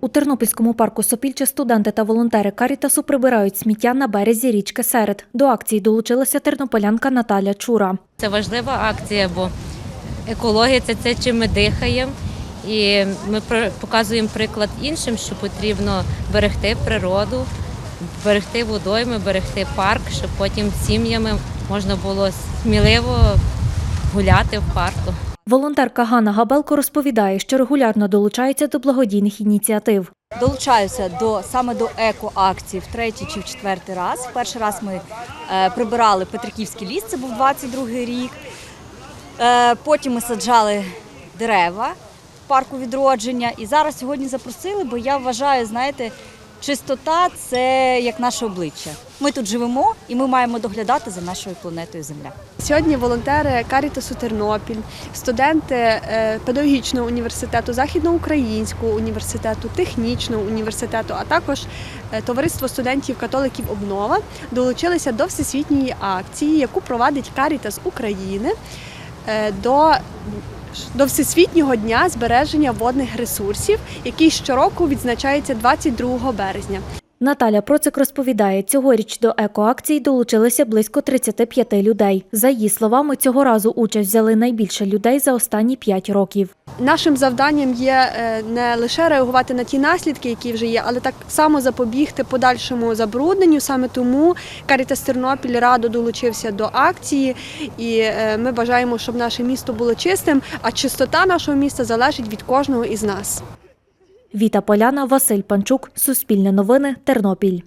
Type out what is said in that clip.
У Тернопільському парку Сопільче студенти та волонтери Карітасу прибирають сміття на березі річки Серед. До акції долучилася тернополянка Наталя Чура. Це важлива акція, бо екологія це те, чим ми дихаємо. І ми показуємо приклад іншим, що потрібно берегти природу, берегти водойми, берегти парк, щоб потім сім'ями можна було сміливо гуляти в парку. Волонтерка Ганна Габелко розповідає, що регулярно долучається до благодійних ініціатив. Долучаюся до саме до екоакцій в третій чи в четвертий раз. Перший раз ми е, прибирали Петриківський ліс, це був 22-й рік. Е, потім ми саджали дерева в парку відродження. І зараз сьогодні запросили, бо я вважаю, знаєте, чистота це як наше обличчя. Ми тут живемо і ми маємо доглядати за нашою планетою Земля. Сьогодні волонтери Карітасу Тернопіль, студенти е, педагогічного університету, західноукраїнського університету, технічного університету, а також е, товариство студентів католиків Обнова долучилися до всесвітньої акції, яку провадить Карітас України е, до до Всесвітнього дня збереження водних ресурсів, який щороку відзначається 22 березня. Наталя Процик розповідає, цьогоріч до екоакції долучилися близько 35 людей. За її словами, цього разу участь взяли найбільше людей за останні 5 років. Нашим завданням є е, не лише реагувати на ті наслідки, які вже є, але так само запобігти подальшому забрудненню. Саме тому Карітас Тернопіль радо долучився до акції, і е, ми бажаємо, щоб наше місто було чистим. А чистота нашого міста залежить від кожного із нас. Віта Поляна, Василь Панчук, Суспільне новини, Тернопіль.